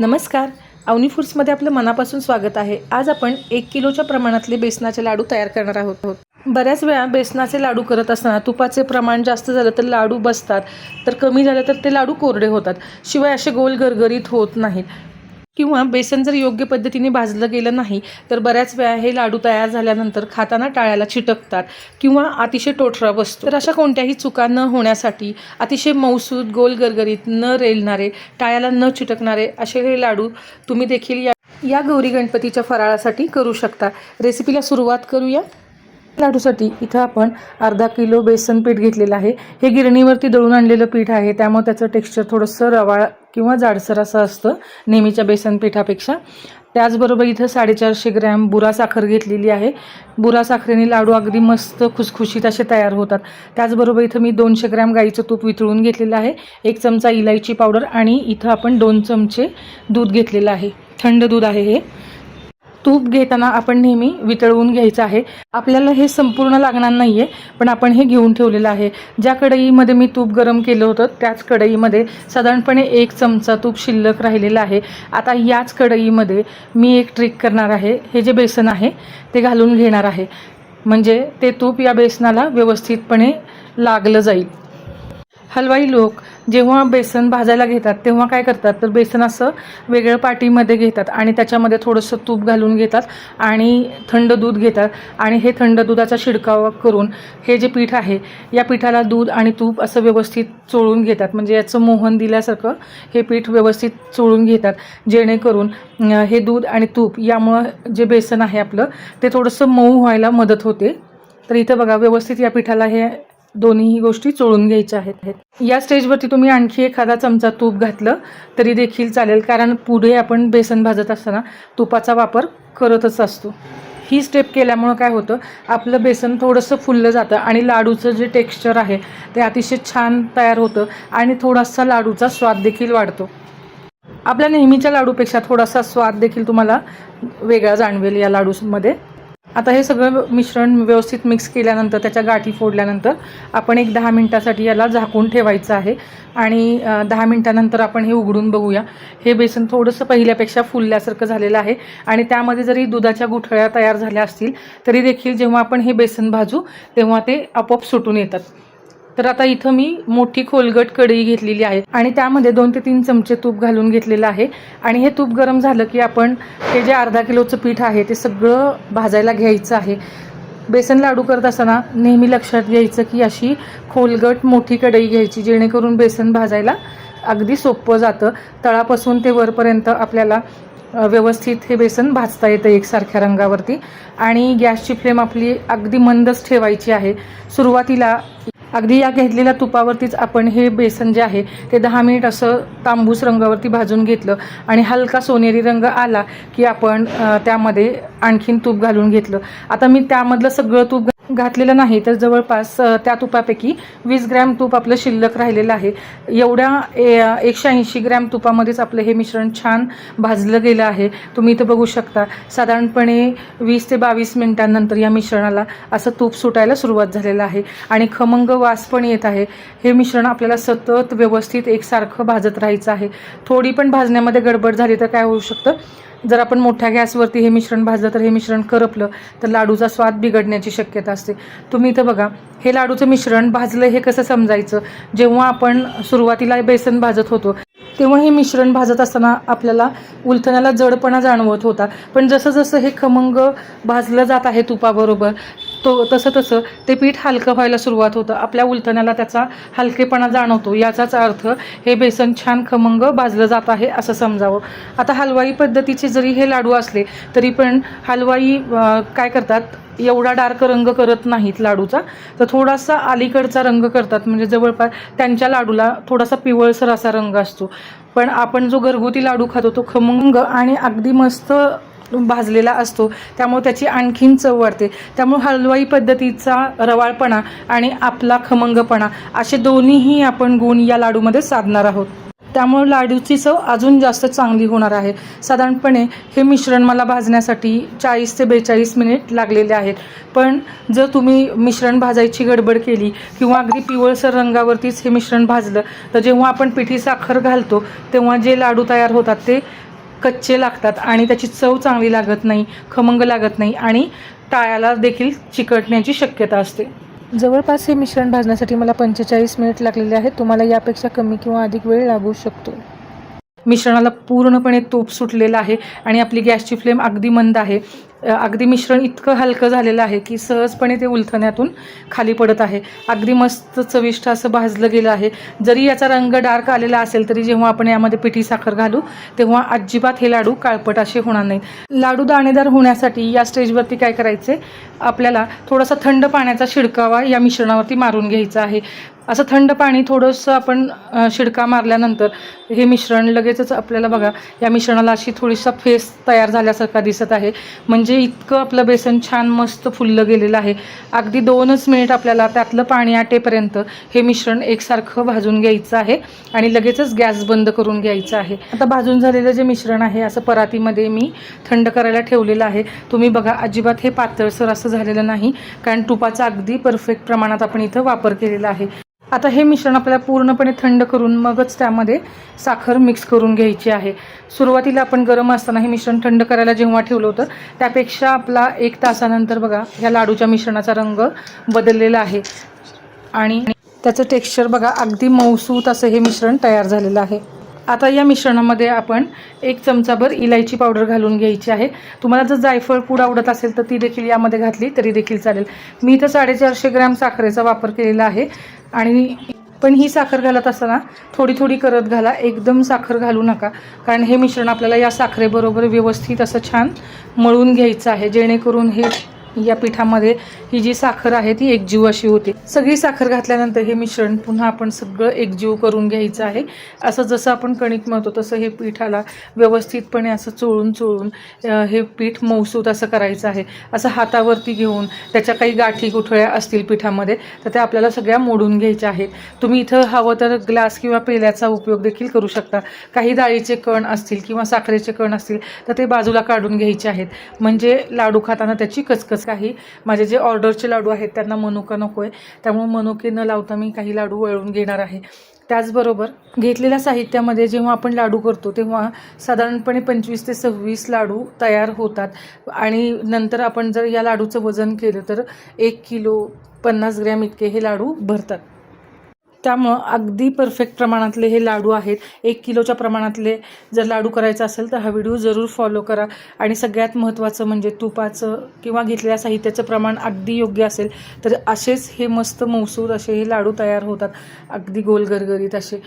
नमस्कार. अवनी फूड्समध्ये आपलं मनापासून स्वागत आहे. आज आपण एक किलोच्या प्रमाणातले बेसनाचे लाडू तयार करणार आहोत. बऱ्याच वेळा बेसनाचे लाडू करत असताना तुपाचे प्रमाण जास्त झालं तर लाडू बसतात. तर कमी झालं तर ते लाडू कोरडे होतात. शिवाय असे गोल गरगरीत होत नाहीत. किंवा बेसन जर योग्य पद्धतीने भाजलं गेलं नाही तर बऱ्याच वेळा हे लाडू तयार झाल्यानंतर खाताना टाळ्याला चिटकतात किंवा अतिशय टोठरा बसतो. तर अशा कोणत्याही चुका न होण्यासाठी अतिशय मौसूद गोल गरगरीत न रेलणारे टाळ्याला न चिटकणारे असे हे लाडू तुम्ही देखील या या गौरी गणपतीच्या फराळासाठी करू शकता. रेसिपीला सुरुवात करूया. लाडूसाठी इथं आपण अर्धा किलो बेसन पीठ घेतलेलं आहे. हे गिरणीवरती दळून आणलेलं पीठ आहे त्यामुळे त्याचं टेक्स्चर थोडंसं रवाळ किंवा जाडसर असं असतं नेहमीच्या बेसन पिठापेक्षा. त्याचबरोबर इथं साडेचारशे ग्रॅम बुरा साखर घेतलेली आहे. बुरा साखरेने लाडू अगदी मस्त खुसखुशीत असे तयार होतात. त्याचबरोबर इथं मी दोनशे ग्रॅम गाईचं तूप वितळून घेतलेलं आहे. एक चमचा इलायची पावडर आणि इथं आपण दोन चमचे दूध घेतलेलं आहे. थंड दूध आहे हे. तूप घेताना आपण नेहमी वितळवून घ्यायचं आहे. आपल्याला हे संपूर्ण लागणार नाही आहे पण आपण हे घेऊन ठेवलेलं आहे. ज्या कढईमध्ये मी तूप गरम केलं होतं त्याच कढईमध्ये साधारणपणे एक चमचा तूप शिल्लक राहिलेलं आहे. आता याच कढईमध्ये मी एक ट्रिक करणार आहे. हे जे बेसन आहे ते घालून घेणार आहे. म्हणजे ते तूप या बेसनाला व्यवस्थितपणे लागलं जाईल. हलवाई लोक जेव्हा बेसन भाजायला घेतात तेव्हा काय करतात? तर बेसन असं वेगळं पाटीमध्ये घेतात आणि त्याच्यामध्ये थोडंसं तूप घालून घेतात आणि थंड दूध घेतात. आणि हे थंड दुधाचा शिडकाव करून हे जे पीठ आहे या पिठाला दूध आणि तूप असं व्यवस्थित चोळून घेतात. म्हणजे याचं मोहन दिल्यासारखं हे पीठ व्यवस्थित चोळून घेतात. जेणेकरून हे दूध आणि तूप यामुळं जे बेसन आहे आपलं ते थोडंसं मऊ व्हायला मदत होते. तर इथं बघा व्यवस्थित या पिठाला हे दोन्हीही गोष्टी चोळून घ्यायच्या आहेत. या स्टेजवरती तुम्ही आणखी एखादा चमचा तूप घातलं तरी देखील चालेल. कारण पुढे आपण बेसन भाजत असताना तुपाचा वापर करतच असतो. ही स्टेप केल्यामुळं काय होतं आपलं बेसन थोडंसं फुललं जातं आणि लाडूचं जे टेक्स्चर आहे ते अतिशय छान तयार होतं आणि थोडासा लाडूचा स्वाद देखील वाढतो. आपल्या नेहमीच्या लाडूपेक्षा थोडासा स्वाद देखील तुम्हाला वेगळा जाणवेल या लाडूमध्ये. आता हे सगळं मिश्रण व्यवस्थित मिक्स केल्यानंतर त्याच्या गाठी फोडल्यानंतर आपण एक दहा मिनटासाठी याला झाकून ठेवायचं आहे. आणि दहा मिनटानंतर आपण हे उघडून बघूया. हे बेसन थोडंसं पहिल्यापेक्षा फुलल्यासारखं झालेलं आहे. आणि त्यामध्ये जरी दुधाच्या गुठळ्या तयार झाल्या असतील तरी देखील जेव्हा आपण हे बेसन भाजू तेव्हा ते आपोआप सुटून येतात. तर आता इथं मी मोठी खोलगट कढई घेतलेली आहे आणि त्यामध्ये दोन ते तीन चमचे तूप घालून घेतलेलं आहे. आणि हे तूप गरम झालं की आपण हे जे अर्धा किलोचं पीठ आहे ते सगळं भाजायला घ्यायचं आहे. बेसन लाडू करत असताना नेहमी लक्षात घ्यायचं की अशी खोलगट मोठी कढई घ्यायची जेणेकरून बेसन भाजायला अगदी सोपं जातं. तळापासून ते वरपर्यंत आपल्याला व्यवस्थित हे बेसन भाजता येतं एकसारख्या रंगावरती. आणि गॅसची फ्लेम आपली अगदी मंदच ठेवायची आहे. सुरुवातीला अगदी या घेतलेल्या तुपावरतीच आपण हे बेसन जे आहे ते दहा मिनिट असं तांबूस रंगावरती भाजून घेतलं आणि हलका सोनेरी रंग आला की आपण त्यामध्ये आणखीन तूप घालून घेतलं. आता मी त्यामधलं सगळं तूप घातलेलं नाही तर जवळपास त्या तुपापैकी वीस ग्रॅम तूप आपलं शिल्लक राहिलेलं आहे. एवढ्या ए- एकशे ऐंशी ग्रॅम तुपामध्येच आपलं हे मिश्रण छान भाजलं गेलं आहे. तुम्ही इथं बघू शकता साधारणपणे वीस ते बावीस मिनिटांनंतर या मिश्रणाला असं तूप सुटायला सुरुवात झालेलं आहे. आणि खमंग वास पण येत आहे. हे मिश्रण आपल्याला सतत व्यवस्थित एकसारखं भाजत राहायचं आहे. थोडी पण भाजण्यामध्ये गडबड झाली तर काय होऊ शकतं? जर आपण मोठ्या गॅसवरती हे मिश्रण भाजलं तर हे मिश्रण करपलं तर लाडूचा स्वाद बिघडण्याची शक्यता असते. तुम्ही इथं बघा हे लाडूचं मिश्रण भाजलं हे कसं समजायचं? जेव्हा आपण सुरुवातीला बेसन भाजत होतो तेव्हा हे मिश्रण भाजत असताना आपल्याला उलथण्याला जडपणा जाणवत होता. पण जसं जसं हे खमंग भाजलं जात आहे तुपाबरोबर तो तसं तसं ते पीठ हलकं व्हायला सुरुवात होतं. आपल्या उलथण्याला त्याचा हलकेपणा जाणवतो. याचाच अर्थ हे बेसन छान खमंग भाजलं जात आहे असं समजावं. आता हलवाई पद्धतीचे जरी हे लाडू असले तरी पण हलवाई काय करतात? एवढा डार्क रंग करत नाहीत लाडूचा. तर थोडासा अलीकडचा रंग करतात. म्हणजे जवळपास त्यांच्या लाडूला थोडासा पिवळसर असा रंग असतो. पण आपण जो घरगुती लाडू खातो तो खमंग आणि अगदी मस्त भाजलेला असतो. त्यामुळे त्याची आणखीन चव वाढते. त्यामुळे हलवाई पद्धतीचा रवाळपणा आणि आपला खमंगपणा असे दोन्हीही आपण गुण या लाडूमध्ये साधणार आहोत. त्यामुळे लाडूची चव अजून जास्त चांगली होणार आहे. साधारणपणे हे मिश्रण मला भाजण्यासाठी चाळीस ते बेचाळीस मिनिट लागलेले आहेत. पण जर तुम्ही मिश्रण भाजायची गडबड केली किंवा अगदी पिवळसर रंगावरतीच हे मिश्रण भाजलं तर जेव्हा आपण पिठी साखर घालतो तेव्हा जे लाडू तयार होतात ते कच्चे लागतात आणि त्याची चव चांगली लागत नाही खमंग लागत नाही आणि टाळ्याला देखील चिकटण्याची शक्यता असते. जवळपास हे मिश्रण भाजण्यासाठी मला पंचेचाळीस मिनिट लागलेले आहेत. तुम्हाला यापेक्षा कमी किंवा अधिक वेळ लागू शकतो. मिश्रणाला पूर्णपणे तूप सुटलेलं आहे आणि आपली गॅसची फ्लेम अगदी मंद आहे. अगदी मिश्रण इतकं हलकं झालेलं आहे की सहजपणे ते उलथण्यातून खाली पडत आहे. अगदी मस्त चविष्ट असं भाजलं गेलं आहे. जरी याचा रंग डार्क आलेला असेल तरी जेव्हा आपण यामध्ये पिठी साखर घालू तेव्हा अजिबात हे लाडू काळपट असे होणार नाहीत. लाडू दाणेदार होण्यासाठी या स्टेजवरती काय करायचे आपल्याला थोडासा थंड पाण्याचा शिडकावा या मिश्रणावरती मारून घ्यायचा आहे. असं थंड पाणी थोडंसं आपण शिडका मारल्यानंतर हे मिश्रण लगेचच आपल्याला बघा या मिश्रणाला अशी थोडीसा फेस तयार झाल्यासारखा दिसत आहे. म्हणजे इतकं आपलं बेसन छान मस्त फुललं गेलेलं आहे. अगदी दोनच मिनिट आपल्याला त्यातलं पाणी आटेपर्यंत हे मिश्रण एकसारखं भाजून घ्यायचं आहे आणि लगेचच गॅस बंद करून घ्यायचं आहे. आता भाजून झालेलं जे मिश्रण आहे असं परातीमध्ये मी थंड करायला ठेवलेलं आहे. तुम्ही बघा अजिबात हे पातळसर असं झालेलं नाही कारण तुपाचा अगदी परफेक्ट प्रमाणात आपण इथं वापर केलेला आहे. आता हे मिश्रण आपल्याला पूर्णपणे थंड करून मगच त्यामध्ये साखर मिक्स करून घ्यायची आहे. सुरुवातीला आपण गरम असताना हे मिश्रण थंड करायला जेव्हा ठेवलं होतं त्यापेक्षा आपला एक तासानंतर बघा ह्या लाडूच्या मिश्रणाचा रंग बदललेला आहे. आणि त्याचं टेक्स्चर बघा अगदी मऊसूत असं हे मिश्रण तयार झालेलं आहे. आता या मिश्रणामध्ये आपण एक चमचाभर इलायची पावडर घालून घ्यायची आहे. तुम्हाला जर जायफळ पूड आवडत असेल तर ती देखील यामध्ये घातली तरी देखील चालेल. मी इथं साडेचारशे ग्रॅम साखरेचा वापर केलेला आहे. आणि पण ही साखर घालत असताना थोडी थोडी करत घाला एकदम साखर घालू नका. कारण हे मिश्रण आपल्याला या साखरेबरोबर व्यवस्थित असं छान मळून घ्यायचं आहे जेणेकरून हे या पिठामध्ये ही जी साखर आहे ती एकजीव अशी होते. सगळी साखर घातल्यानंतर हे मिश्रण पुन्हा आपण सगळं एकजीव करून घ्यायचं आहे. असं जसं आपण कणिक मळतो तसं हे पिठाला व्यवस्थितपणे असं चोळून चोळून हे पीठ मौसूत असं करायचं आहे. असं हातावरती घेऊन त्याच्या काही गाठी गुठळ्या असतील पिठामध्ये तर त्या आपल्याला सगळ्या मोडून घ्यायच्या आहेत. तुम्ही इथं हवं तर ग्लास किंवा पेल्याचा उपयोग देखील करू शकता. काही डाळीचे कण असतील किंवा साखरेचे कण असतील तर ते बाजूला काढून घ्यायचे आहेत. म्हणजे लाडू खाताना त्याची कचकच काही माझे जे ऑर्डरचे लाडू आहेत त्यांना मनुका नको आहे त्यामुळे मनुके न लावता मी काही लाडू वळून घेणार आहे. त्याचबरोबर घेतलेल्या साहित्यामध्ये जेव्हा आपण लाडू करतो तेव्हा साधारणपणे पंचवीस ते सव्वीस लाडू तयार होतात. आणि नंतर आपण जर या लाडूचं वजन केलं तर एक किलो पन्नास ग्रॅम इतके हे लाडू भरतात. त्यामुळं अगदी परफेक्ट प्रमाणातले हे लाडू आहेत. एक किलोच्या प्रमाणातले जर लाडू करायचा असेल तर हा व्हिडिओ जरूर फॉलो करा. आणि सगळ्यात महत्त्वाचं म्हणजे तुपाचं किंवा घेतलेल्या साहित्याचं प्रमाण अगदी योग्य असेल तर असेच हे मस्त मौसूद असे हे लाडू तयार होतात. अगदी गोल गरगरीत असे.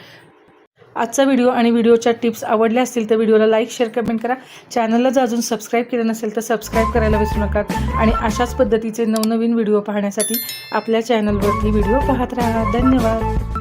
आजचा व्हिडिओ आणि व्हिडिओच्या टिप्स आवडल्या असतील तर व्हिडिओला लाईक शेअर कमेंट करा. चॅनलला जर अजून सबस्क्राईब केलं नसेल तर सबस्क्राईब करायला विसरू नका. आणि अशाच पद्धतीचे नवनवीन व्हिडिओ पाहण्यासाठी आपल्या चॅनलवरती व्हिडिओ पाहत राहा. धन्यवाद.